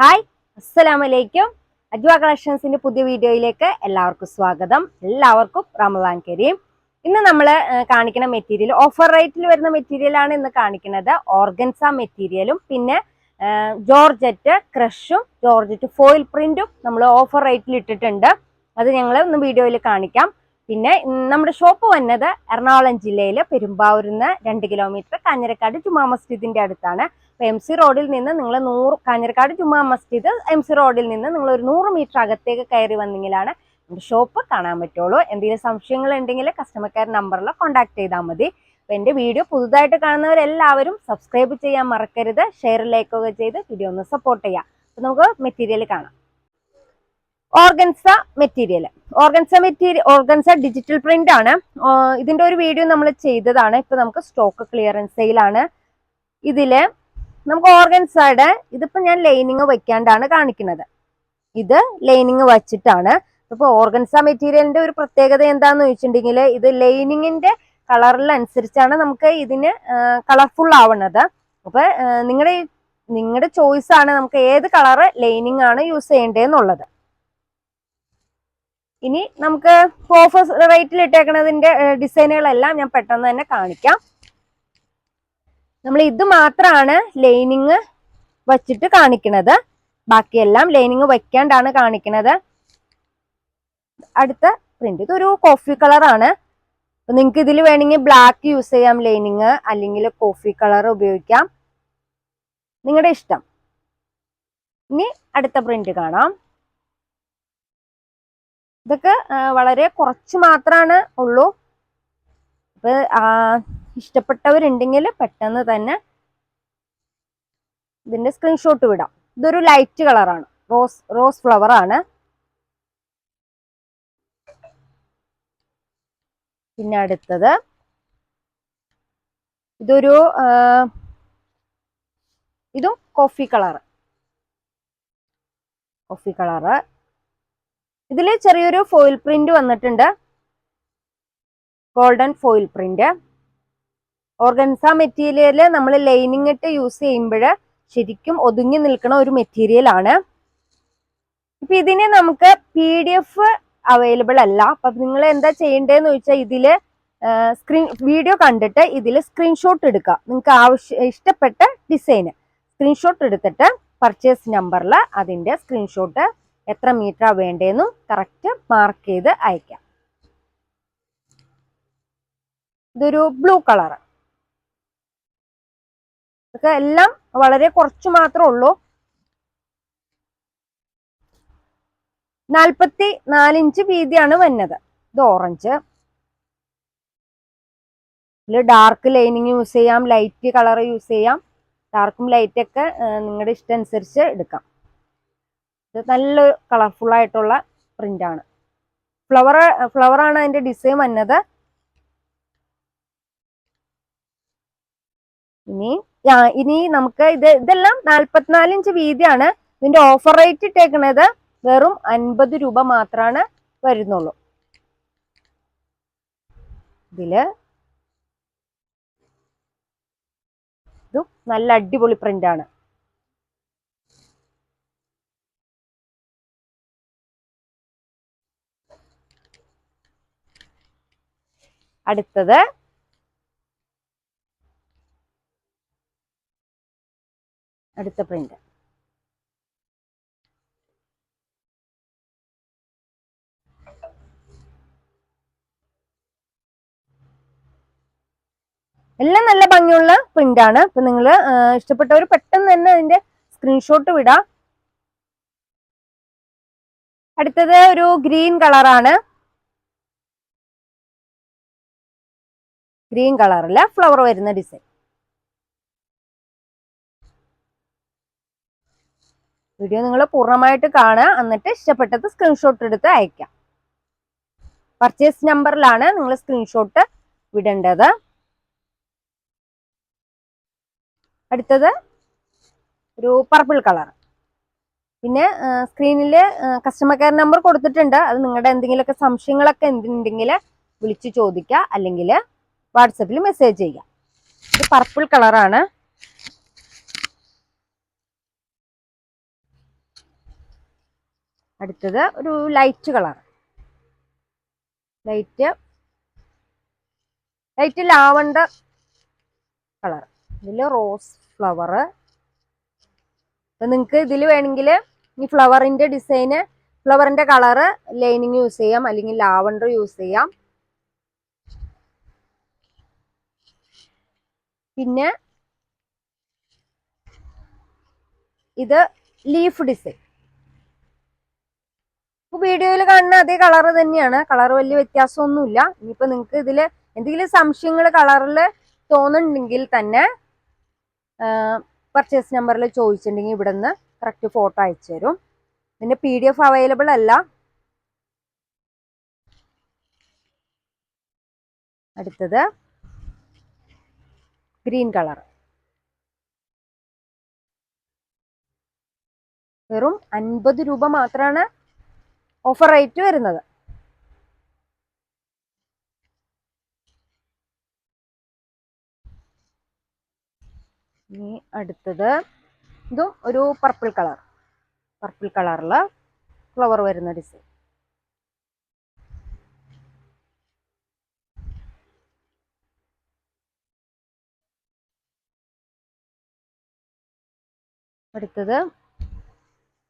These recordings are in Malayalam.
ഹായ് അസ്സലാമലൈക്കും അജ്വ കളക്ഷൻസിന്റെ പുതിയ വീഡിയോയിലേക്ക് എല്ലാവർക്കും സ്വാഗതം. എല്ലാവർക്കും റമദാൻ കരീം. ഇന്ന് നമ്മൾ കാണിക്കുന്ന മെറ്റീരിയൽ ഓഫർ റേറ്റിൽ വരുന്ന മെറ്റീരിയലാണ് ഇന്ന് കാണിക്കുന്നത്. ഓർഗൻസ മെറ്റീരിയലും പിന്നെ ജോർജറ്റ് ക്രഷും ജോർജറ്റ് ഫോയിൽ പ്രിന്റും നമ്മൾ ഓഫർ റേറ്റിൽ ഇട്ടിട്ടുണ്ട്. അത് ഞങ്ങൾ ഇന്ന് വീഡിയോയിൽ കാണിക്കാം. പിന്നെ നമ്മുടെ ഷോപ്പ് വന്നത് എറണാകുളം ജില്ലയിലെ പെരുമ്പാവൂരിൽ നിന്ന് രണ്ട് കിലോമീറ്റർ കാഞ്ഞിരക്കാട് ജുമാ മസ്ജിദിന്റെ അടുത്താണ്. എം സി റോഡിൽ നിന്ന് നിങ്ങൾ നൂറ് കാഞ്ഞിരക്കാട് ജുമാ മസ്ജിദ് എം സി റോഡിൽ നിന്ന് നിങ്ങൾ ഒരു നൂറ് മീറ്റർ അകത്തേക്ക് കയറി വന്നെങ്കിലാണ് നമ്മുടെ ഷോപ്പ് കാണാൻ പറ്റുള്ളൂ. എന്തെങ്കിലും സംശയങ്ങൾ ഉണ്ടെങ്കിൽ കസ്റ്റമർ കെയർ നമ്പറിൽ കോൺടാക്ട് ചെയ്താൽ മതി. അപ്പൊ എന്റെ വീഡിയോ പുതുതായിട്ട് കാണുന്നവരെല്ലാവരും സബ്സ്ക്രൈബ് ചെയ്യാൻ മറക്കരുത്. ഷെയർ ലൈക്ക് ഒക്കെ ചെയ്ത് വീഡിയോ ഒന്ന് സപ്പോർട്ട് ചെയ്യാം. അപ്പൊ നമുക്ക് മെറ്റീരിയൽ കാണാം. Organza material organza material organza digital print ആണ്. ഇതിന്റെ ഒരു വീഡിയോ നമ്മൾ ചെയ്തതാണ്. ഇപ്പൊ നമുക്ക് സ്റ്റോക്ക് ക്ലിയറൻസ് സെയിലാണ് ഇതിൽ നമുക്ക് ഓർഗൻസയുടെ ഇതിപ്പോ ഞാൻ ലൈനിങ് വെക്കാണ്ടാണ് കാണിക്കുന്നത്. ഇത് ലൈനിങ് വച്ചിട്ടാണ്. ഇപ്പൊ ഓർഗൻസ മെറ്റീരിയലിന്റെ ഒരു പ്രത്യേകത എന്താന്ന് ചോദിച്ചിട്ടുണ്ടെങ്കിൽ ഇത് ലൈനിങ്ങിന്റെ കളറിലനുസരിച്ചാണ് നമുക്ക് ഇതിന് കളർഫുൾ ആവുന്നത് അപ്പൊ നിങ്ങളുടെ നിങ്ങളുടെ ചോയ്സ് ആണ് നമുക്ക് ഏത് കളറ് ലൈനിങ് ആണ് യൂസ് ചെയ്യേണ്ടതെന്നുള്ളത് ഇനി നമുക്ക് ഓഫർ റേറ്റിൽ ഇട്ടേക്കുന്നതിന്റെ ഡിസൈനുകളെല്ലാം ഞാൻ പെട്ടെന്ന് തന്നെ കാണിക്കാം. നമ്മൾ ഇത് മാത്രമാണ് ലൈനിങ് വച്ചിട്ട് കാണിക്കുന്നത് ബാക്കിയെല്ലാം ലൈനിങ് വയ്ക്കാണ്ടാണ് കാണിക്കുന്നത് അടുത്ത പ്രിന്റ് ഇതൊരു കോഫി കളറാണ് നിങ്ങൾക്ക് ഇതിൽ വേണമെങ്കിൽ ബ്ലാക്ക് യൂസ് ചെയ്യാം ലൈനിങ് അല്ലെങ്കിൽ കോഫി കളർ ഉപയോഗിക്കാം. നിങ്ങളുടെ ഇഷ്ടം. ഇനി അടുത്ത പ്രിന്റ് കാണാം. ഇതൊക്കെ വളരെ കുറച്ച് മാത്രമാണ് ഉള്ളൂ. അപ്പൊ ഇഷ്ടപ്പെട്ടവരുണ്ടെങ്കിൽ പെട്ടെന്ന് തന്നെ ഇതിന്റെ സ്ക്രീൻഷോട്ട് വിടാം. ഇതൊരു ലൈറ്റ് കളറാണ് റോസ് റോസ് ഫ്ലവർ ആണ്. പിന്നെ അടുത്തത്. ഇതൊരു ഇതും കോഫി കളർ കോഫി കളറ് ഇതിൽ ചെറിയൊരു ഫോയിൽ പ്രിന്റ് വന്നിട്ടുണ്ട്. Golden foil print organza material നമ്മൾ ലൈനിങ് ഇട്ട് യൂസ് ചെയ്യുമ്പോൾ ശരിക്കും ഒതുങ്ങി നിൽക്കുന്ന ഒരു മെറ്റീരിയൽ ആണ്. ഇപ്പൊ ഇതിന് നമുക്ക് പി ഡി എഫ് അവൈലബിൾ അല്ല. അപ്പൊ നിങ്ങൾ എന്താ ചെയ്യേണ്ടതെന്ന് ചോദിച്ചാൽ ഇതിൽ സ്ക്രീൻ വീഡിയോ കണ്ടിട്ട് ഇതിൽ സ്ക്രീൻഷോട്ട് എടുക്കുക നിങ്ങൾക്ക് ആവശ്യ ഇഷ്ടപ്പെട്ട ഡിസൈന് സ്ക്രീൻഷോട്ട് എടുത്തിട്ട് പർച്ചേസ് നമ്പറിൽ അതിന്റെ സ്ക്രീൻഷോട്ട് എത്ര മീറ്ററാണ് വേണ്ടതെന്നും കറക്റ്റ് മാർക്ക് ചെയ്ത് അയക്കാം. ഇതൊരു ബ്ലൂ കളർ ഇതൊക്കെ എല്ലാം വളരെ കുറച്ച് മാത്രമേ ഉള്ളൂ. നാൽപ്പത്തി നാലിഞ്ച് വീതിയാണ് വന്നത്. ഇത് ഓറഞ്ച് ഇതിൽ ഡാർക്ക് ലൈനിങ് യൂസ് ചെയ്യാം ലൈറ്റ് കളർ യൂസ് ചെയ്യാം. ഡാർക്കും ലൈറ്റൊക്കെ നിങ്ങളുടെ ഇഷ്ടം അനുസരിച്ച് എടുക്കാം. ഇത് നല്ല കളർഫുൾ ആയിട്ടുള്ള പ്രിന്റ് ആണ്. ഫ്ലവർ ഫ്ലവർ ആണ് അതിന്റെ ഡിസൈൻ വന്നത്. ഇനി ഇനി നമുക്ക് ഇത് ഇതെല്ലാം നാല്പത്തിനാല് ഇഞ്ച് വീതിയാണ്. ഇതിന്റെ ഓഫർ റേറ്റ് ഇട്ടേക്കണത് വെറും അൻപത് രൂപ മാത്രമാണ് വരുന്നുള്ളൂ. ഇതിൽ ഇതും നല്ല അടിപൊളി പ്രിന്റ് ആണ്. അടുത്തത്. അടുത്ത പ്രിന്റ് എല്ലാം നല്ല ഭംഗിയുള്ള പ്രിന്റ് ആണ്. ഇപ്പൊ നിങ്ങൾ ഇഷ്ടപ്പെട്ടവർ പെട്ടെന്ന് തന്നെ അതിന്റെ സ്ക്രീൻഷോട്ട് വിടാം അടുത്തത് ഒരു ഗ്രീൻ കളറാണ് ഗ്രീൻ കളറിൽ ഫ്ലവർ വരുന്ന ഡിസൈൻ. വീഡിയോ നിങ്ങൾ പൂർണമായിട്ട് കാണുക. എന്നിട്ട് ഇഷ്ടപ്പെട്ടത് സ്ക്രീൻഷോട്ട് എടുത്ത് അയക്കാം പർച്ചേസ് നമ്പറിലാണ് നിങ്ങൾ സ്ക്രീൻഷോട്ട് വിടേണ്ടത്. അടുത്തത് ഒരു പർപ്പിൾ കളർ പിന്നെ സ്ക്രീനിൽ കസ്റ്റമർ കെയർ നമ്പർ കൊടുത്തിട്ടുണ്ട്. അത് നിങ്ങളുടെ എന്തെങ്കിലുമൊക്കെ സംശയങ്ങളൊക്കെ എന്തുണ്ടെങ്കിൽ വിളിച്ച് ചോദിക്കുക. അല്ലെങ്കിൽ വാട്സപ്പിൽ മെസ്സേജ് ചെയ്യാം. ഇത് പർപ്പിൾ കളറാണ് അടുത്തത് ഒരു light colour light light lavender colour ഇതിൽ റോസ് ഫ്ലവർ അപ്പം നിങ്ങൾക്ക് ഇതിൽ വേണമെങ്കിൽ ഈ ഫ്ലവറിന്റെ ഡിസൈന് ഫ്ലവറിന്റെ കളറ് ലൈനിങ് യൂസ് ചെയ്യാം അല്ലെങ്കിൽ ലാവണ്ടർ യൂസ് ചെയ്യാം. പിന്നെ ഇത് ലീഫ് ഡിസൈൻ വീഡിയോയിൽ കാണുന്ന അതേ കളർ തന്നെയാണ്. കളർ വലിയ വ്യത്യാസമൊന്നുമില്ല. ഇനിയിപ്പോൾ നിങ്ങൾക്ക് ഇതിൽ എന്തെങ്കിലും സംശയങ്ങൾ കളറിൽ തോന്നുന്നുണ്ടെങ്കിൽ തന്നെ പർച്ചേസ് നമ്പറിൽ ചോദിച്ചിട്ടുണ്ടെങ്കിൽ ഇവിടെ നിന്ന് കറക്റ്റ് ഫോട്ടോ അയച്ചു തരും. പിന്നെ പി ഡി എഫ് അവൈലബിൾ അല്ല. അടുത്തത് ഗ്രീൻ കളർ. വെറും അൻപത് രൂപ മാത്രമാണ് ഓഫർ റേറ്റ് വരുന്നത്. ഇനി അടുത്തത് ഇതും ഒരു പർപ്പിൾ കളർ. പർപ്പിൾ കളറിൽ ഫ്ലവർ വരുന്ന ഡിസൈൻ അടുത്തത്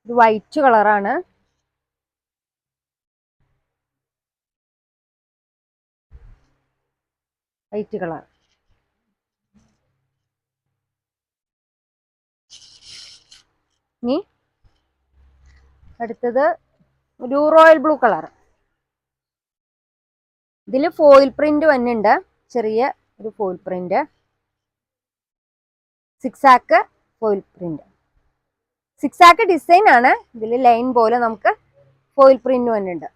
ഇത് വൈറ്റ് കളറാണ് വൈറ്റ് കളർ ഇനി അടുത്തത് ഒരു റോയൽ ബ്ലൂ കളർ ഇതിൽ ഫോയിൽ പ്രിന്റ് വന്നിട്ടുണ്ട് ചെറിയ ഒരു foil print zigzag foil print zigzag design ആണ്. ഇതിൽ ലൈൻ പോലെ നമുക്ക് ഫോയിൽ പ്രിന്റ് വന്നിട്ടുണ്ട്.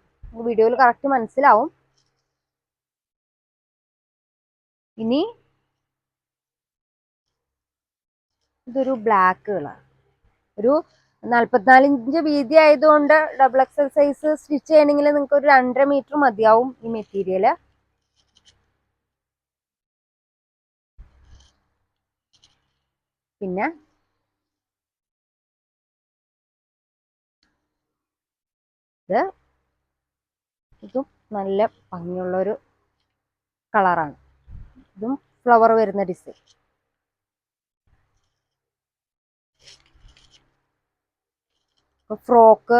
വീഡിയോയിൽ കറക്റ്റ് മനസ്സിലാവും. ഇനി ഇതൊരു ബ്ലാക്ക് കളർ ഒരു നാൽപ്പത്തിനാലിഞ്ച് വീതി ആയതുകൊണ്ട് ഡബിൾ എക്സൽ സൈസ് സ്റ്റിച്ച് ചെയ്യണമെങ്കിൽ നിങ്ങൾക്ക് ഒരു രണ്ടര മീറ്റർ മതിയാവും ഈ മെറ്റീരിയൽ പിന്നെ ഇത് ഇതും നല്ല ഭംഗിയുള്ളൊരു കളറാണ്. ഇതും ഫ്ലവർ വരുന്ന ഡിസൈൻ ഫ്രോക്ക്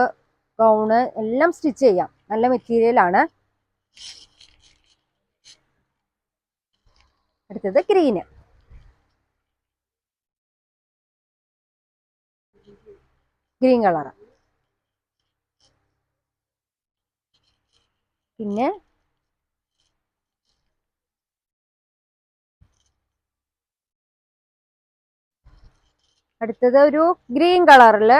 ഗൗണ് എല്ലാം സ്റ്റിച്ച് ചെയ്യാം. നല്ല മെറ്റീരിയൽ ആണ്. അടുത്തത് ഗ്രീന് ഗ്രീൻ കളർ പിന്നെ അടുത്തത് ഒരു ഗ്രീൻ കളറിൽ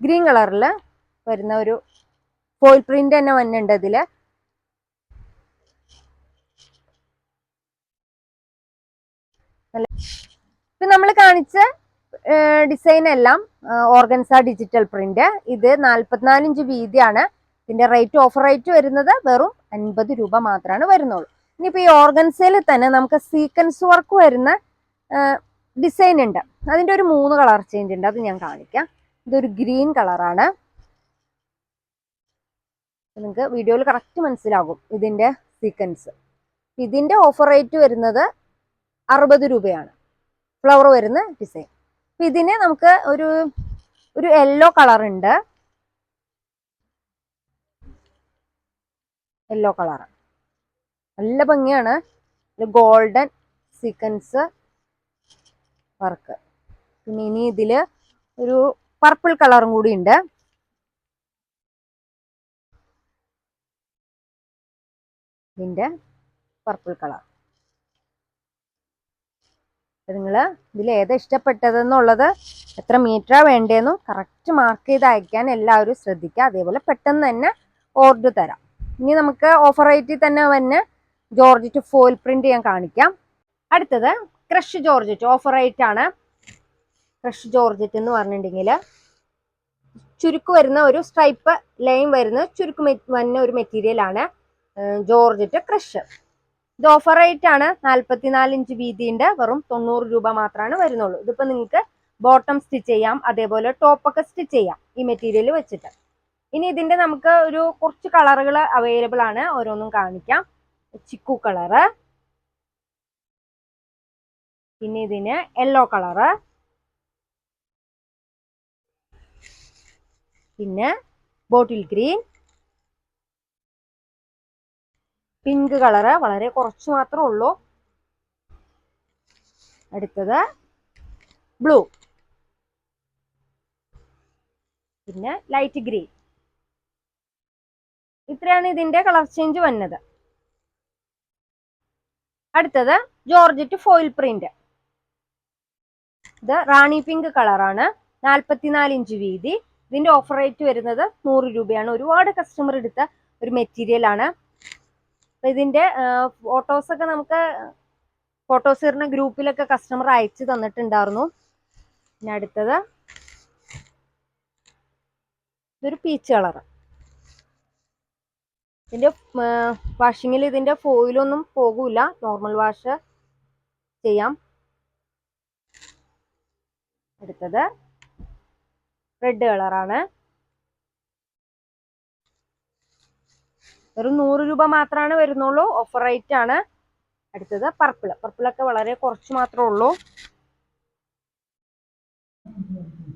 ഗ്രീൻ കളറിൽ വരുന്ന ഒരു ഫോയിൽ പ്രിന്റ് തന്നെ വന്നിട്ടുണ്ട് ഇതിൽ ഇപ്പൊ നമ്മൾ കാണിച്ച ഡിസൈൻ എല്ലാം ഓർഗൻസ ഡിജിറ്റൽ പ്രിന്റ് ഇത് നാൽപ്പത്തിനാലിഞ്ച് വീതിയാണ്. ഇതിന്റെ റേറ്റ് ഓഫർ റേറ്റ് വരുന്നത് വെറും അൻപത് രൂപ മാത്രമാണ് വരുന്നുള്ളൂ. ഇനിയിപ്പോൾ ഈ ഓർഗൻസയിൽ തന്നെ നമുക്ക് സീക്വൻസ് വർക്ക് വരുന്ന ഡിസൈൻ ഉണ്ട്. അതിന്റെ ഒരു മൂന്ന് കളർ ചേഞ്ച് ഉണ്ട്. അത് ഞാൻ കാണിക്കാം. ഇതൊരു ഗ്രീൻ കളറാണ് നിങ്ങൾക്ക് വീഡിയോയിൽ കറക്റ്റ് മനസ്സിലാകും ഇതിന്റെ സീക്വൻസ് ഇതിന്റെ ഓഫർ റേറ്റ് വരുന്നത് അറുപത് രൂപയാണ്. ഫ്ലവർ വരുന്ന ഡിസൈൻ അപ്പൊ ഇതിന് നമുക്ക് ഒരു ഒരു യെല്ലോ കളർ ഉണ്ട്. യെല്ലോ കളർ നല്ല ഭംഗിയാണ്. ഗോൾഡൻ സീക്വൻസ് വർക്ക് പിന്നെ ഇനി ഇതിൽ ഒരു പർപ്പിൾ കളറും കൂടി ഉണ്ട്. ഇതിന്റെ പർപ്പിൾ കളർ നിങ്ങൾ ഇതിൽ ഏതാ ഇഷ്ടപ്പെട്ടതെന്നുള്ളത് എത്ര മീറ്ററാണ് വേണ്ടതെന്നും കറക്റ്റ് മാർക്ക് ചെയ്ത് അയക്കാൻ എല്ലാവരും ശ്രദ്ധിക്കുക അതേപോലെ പെട്ടെന്ന് തന്നെ ഓർഡർ തരാം. ഇനി നമുക്ക് ഓഫർ റേറ്റിൽ തന്നെ തന്നെ ജോർജറ്റ് ഫോയിൽ പ്രിന്റ് ഞാൻ കാണിക്കാം. അടുത്തത് ക്രഷ് ജോർജറ്റ് ഓഫർ റേറ്റ് ആണ്. ക്രഷ് ജോർജറ്റ് എന്ന് പറഞ്ഞിട്ടുണ്ടെങ്കിൽ ചുരുക്ക് വരുന്ന ഒരു സ്ട്രൈപ്പ് ലൈൻ വരുന്ന ചുരുക്ക് വന്ന ഒരു മെറ്റീരിയലാണ് ജോർജറ്റ് ക്രഷ്. ഇത് ഓഫർ റേറ്റ് ആണ് നാല്പത്തിനാല് ഇഞ്ച് വീതിന്റെ വെറും തൊണ്ണൂറ് രൂപ മാത്രമാണ് വരുന്നുള്ളൂ. ഇതിപ്പോ നിങ്ങൾക്ക് ബോട്ടം സ്റ്റിച്ച് ചെയ്യാം അതേപോലെ ടോപ്പൊക്കെ സ്റ്റിച്ച് ചെയ്യാം ഈ മെറ്റീരിയൽ വെച്ചിട്ട്. ഇനി ഇതിന്റെ നമുക്ക് ഒരു കുറച്ച് കളറുകൾ അവൈലബിൾ ആണ്. ഓരോന്നും കാണിക്കാം. ചിക്കു കളറ് പിന്നെ ഇതിന് യെല്ലോ കളറ് പിന്നെ ബോട്ടിൽ ഗ്രീൻ പിങ്ക് കളറ് വളരെ കുറച്ച് മാത്രമേ ഉള്ളൂ. അടുത്തത് ബ്ലൂ പിന്നെ ലൈറ്റ് ഗ്രീൻ ഇത്രയാണ് ഇതിന്റെ കളർ ചേഞ്ച് വന്നത്. അടുത്തത് ജോർജറ്റ് ഫോയിൽ പ്രിന്റ് ഇത് റാണി പിങ്ക് കളറാണ് നാൽപ്പത്തിനാല് ഇഞ്ച് വീതി. ഇതിന്റെ ഓഫർ റേറ്റ് വരുന്നത് നൂറ് രൂപയാണ്. ഒരുപാട് കസ്റ്റമർ എടുത്ത ഒരു മെറ്റീരിയൽ ആണ്. ഇതിന്റെ ഫോട്ടോസ് ഒക്കെ നമുക്ക് ഫോട്ടോസ് വരുന്ന ഗ്രൂപ്പിലൊക്കെ കസ്റ്റമർ അയച്ചു തന്നിട്ടുണ്ടായിരുന്നു. പിന്നെ അടുത്തത്. ഇതൊരു പീച്ച് കളറ് ഇതിന്റെ വാഷിങ്ങിൽ ഇതിന്റെ ഫോയിലൊന്നും പോകൂല. നോർമൽ വാഷ് ചെയ്യാം. അടുത്തത്. റെഡ് കളറാണ് വെറും നൂറ് രൂപ മാത്രമാണ് വരുന്നുള്ളൂ. ഓഫർ റേറ്റ് ആണ് അടുത്തത് പർപ്പിൾ പർപ്പിളൊക്കെ വളരെ കുറച്ച് മാത്രമേ ഉള്ളൂ.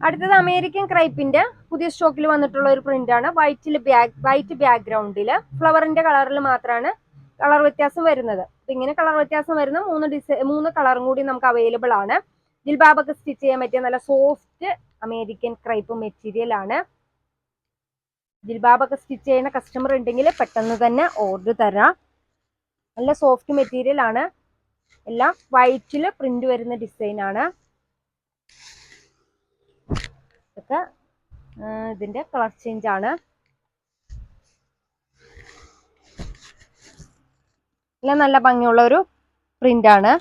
അടുത്തത് അമേരിക്കൻ ക്രൈപ്പിന്റെ പുതിയ സ്റ്റോക്കിൽ വന്നിട്ടുള്ള ഒരു പ്രിന്റ് ആണ്. വൈറ്റിൽ ബാക്ക് വൈറ്റ് ബാക്ക്ഗ്രൗണ്ടിൽ ഫ്ലവറിന്റെ കളറിൽ മാത്രമാണ് കളർ വ്യത്യാസം വരുന്നത്. അപ്പൊ ഇങ്ങനെ കളർ വ്യത്യാസം വരുന്ന മൂന്ന് ഡിസൈൻ മൂന്ന് കളറും കൂടി നമുക്ക് അവൈലബിൾ ആണ്. ജിൽബാബൊക്കെ സ്റ്റിച്ച് ചെയ്യാൻ പറ്റിയ നല്ല സോഫ്റ്റ് അമേരിക്കൻ ക്രൈപ്പ് മെറ്റീരിയൽ ആണ്. ജിൽബാബൊക്കെ സ്റ്റിച്ച് ചെയ്യുന്ന കസ്റ്റമർ ഉണ്ടെങ്കിൽ പെട്ടെന്ന് തന്നെ ഓർഡർ തരാം. നല്ല സോഫ്റ്റ് മെറ്റീരിയൽ ആണ്. എല്ലാം വൈറ്റിൽ പ്രിന്റ് വരുന്ന ഡിസൈൻ ആണ്. ഇതൊക്കെ ഇതിന്റെ കളർ ചേഞ്ച് ആണ്. എല്ലാം നല്ല ഭംഗിയുള്ള ഒരു പ്രിന്റ് ആണ്.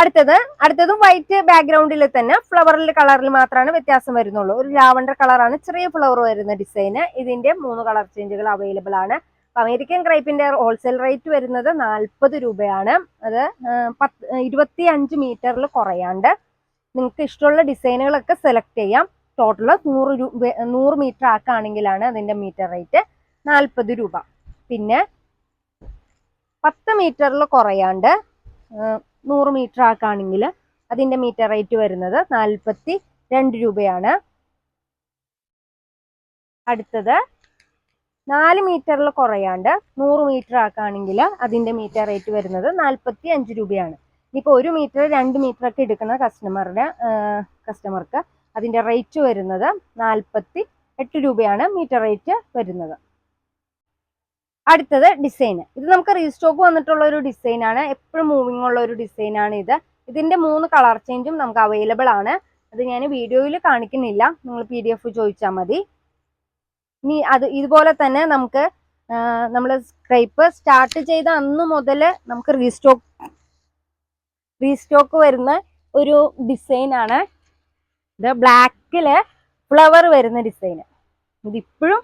അടുത്തത് അടുത്തതും വൈറ്റ് ബാക്ക്ഗ്രൗണ്ടിൽ തന്നെ ഫ്ലവറിൽ കളറിൽ മാത്രമാണ് വ്യത്യാസം വരുന്നുള്ളൂ. ഒരു ലാവണ്ടർ കളറാണ് ചെറിയ ഫ്ലവർ വരുന്ന ഡിസൈന് ഇതിന്റെ മൂന്ന് കളർ ചേഞ്ചുകൾ അവൈലബിൾ ആണ്. അമേരിക്കൻ ക്രൈപ്പിന്റെ ഹോൾസെയിൽ റേറ്റ് വരുന്നത് നാൽപ്പത് രൂപയാണ്. അത് പത്ത് ഇരുപത്തി അഞ്ച് മീറ്ററിൽ കുറയാണ്ട്. നിങ്ങൾക്ക് ഇഷ്ടമുള്ള ഡിസൈനുകളൊക്കെ സെലക്ട് ചെയ്യാം. ടോട്ടൽ നൂറ് രൂപ നൂറ് മീറ്റർ ആക്കുകയാണെങ്കിലാണ് അതിന്റെ മീറ്റർ റേറ്റ് നാൽപ്പത് രൂപ. പിന്നെ പത്ത് മീറ്ററിൽ കുറയാണ്ട് നൂറ് മീറ്റർ ആക്കുകയാണെങ്കിൽ അതിന്റെ മീറ്റർ റേറ്റ് വരുന്നത് നാൽപ്പത്തി രണ്ട് രൂപയാണ്. അടുത്തത് നാല് മീറ്ററിൽ കുറയാണ്ട് നൂറ് മീറ്റർ ആക്കുകയാണെങ്കിൽ അതിന്റെ മീറ്റർ റേറ്റ് വരുന്നത് നാൽപ്പത്തി അഞ്ച് രൂപയാണ്. ഇപ്പോൾ ഒരു മീറ്റർ രണ്ട് മീറ്റർ ഒക്കെ എടുക്കുന്ന കസ്റ്റമറുടെ കസ്റ്റമർക്ക് അതിന്റെ റേറ്റ് വരുന്നത് നാൽപ്പത്തി എട്ട് രൂപയാണ് മീറ്റർ റേറ്റ് വരുന്നത്. അടുത്തത് ഡിസൈൻ ഇത് നമുക്ക് റീസ്റ്റോക്ക് വന്നിട്ടുള്ള ഒരു ഡിസൈൻ ആണ്. എപ്പോഴും മൂവിങ് ഉള്ള ഒരു ഡിസൈൻ ആണ് ഇത്. ഇതിന്റെ മൂന്ന് കളർ ചേഞ്ചും നമുക്ക് അവൈലബിൾ ആണ്. അത് ഞാൻ വീഡിയോയിൽ കാണിക്കുന്നില്ല. നിങ്ങൾ പി ഡി എഫ് ചോദിച്ചാൽ മതി. ഇനി അത് ഇതുപോലെ തന്നെ നമുക്ക് നമ്മൾ സ്ക്രൈപ്പ് സ്റ്റാർട്ട് ചെയ്ത അന്ന് മുതൽ നമുക്ക് റീസ്റ്റോക്ക് റീസ്റ്റോക്ക് വരുന്ന ഒരു ഡിസൈൻ ആണ്. ഇത് ബ്ലാക്കിൽ ഫ്ലവർ വരുന്ന ഡിസൈൻ ഇതിപ്പോഴും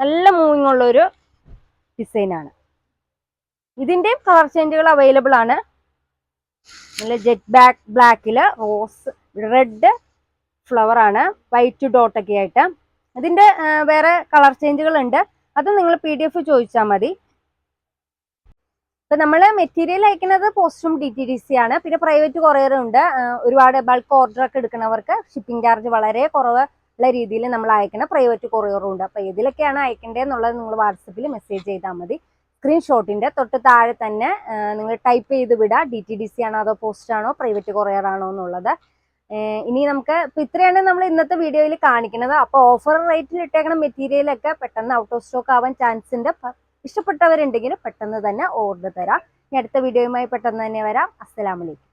നല്ല മൂവിങ് ഉള്ള ആണ്. ഇതിന്റെയും കളർ ചേഞ്ചുകൾ അവൈലബിൾ ആണ്. നല്ല ജെറ്റ് ബാക്ക് ബ്ലാക്കിൽ റോസ് റെഡ് ഫ്ലവർ ആണ് വൈറ്റ് ഡോട്ട് ഒക്കെ ആയിട്ട്. ഇതിന്റെ വേറെ കളർ ചേഞ്ചുകൾ ഉണ്ട്. അത് നിങ്ങൾ പി ഡി എഫ് ചോദിച്ചാൽ മതി. ഇപ്പൊ നമ്മൾ മെറ്റീരിയൽ അയക്കുന്നത് പോസ്റ്റും ഡി ടി ഡി സി ആണ്. പിന്നെ പ്രൈവറ്റ് കൊറിയർ ഉണ്ട്. ഒരുപാട് ബൾക്ക് ഓർഡർ ഒക്കെ എടുക്കുന്നവർക്ക് ഷിപ്പിംഗ് ചാർജ് വളരെ കുറവ് ഉള്ള രീതിയിൽ നമ്മൾ അയക്കുന്ന പ്രൈവറ്റ് കൊറിയറും ഉണ്ട്. അപ്പൊ ഏതിലൊക്കെയാണ് അയക്കേണ്ടതെന്നുള്ളത് നിങ്ങൾ വാട്സപ്പിൽ മെസ്സേജ് ചെയ്താൽ മതി. സ്ക്രീൻഷോട്ടിന്റെ തൊട്ട് താഴെ തന്നെ നിങ്ങൾ ടൈപ്പ് ചെയ്ത് വിടുക ഡി ടി ഡി സി ആണോ അതോ പോസ്റ്റ് ആണോ പ്രൈവറ്റ് കൊറിയർ ആണോ എന്നുള്ളത്. ഇനി നമുക്ക് ഇപ്പൊ ഇത്രയാണ് നമ്മൾ ഇന്നത്തെ വീഡിയോയിൽ കാണിക്കുന്നത്. അപ്പോൾ ഓഫർ റേറ്റിൽ ഇട്ടേക്കുന്ന മെറ്റീരിയൽ ഒക്കെ പെട്ടെന്ന് ഔട്ട് ഓഫ് സ്റ്റോക്ക് ആവാൻ ചാൻസ് ഉണ്ട്. ഇഷ്ടപ്പെട്ടവരുണ്ടെങ്കിൽ പെട്ടെന്ന് തന്നെ ഓർഡർ തരാം. ഇനി അടുത്ത വീഡിയോയുമായി പെട്ടെന്ന് തന്നെ വരാം. അസ്സലാമലൈക്കും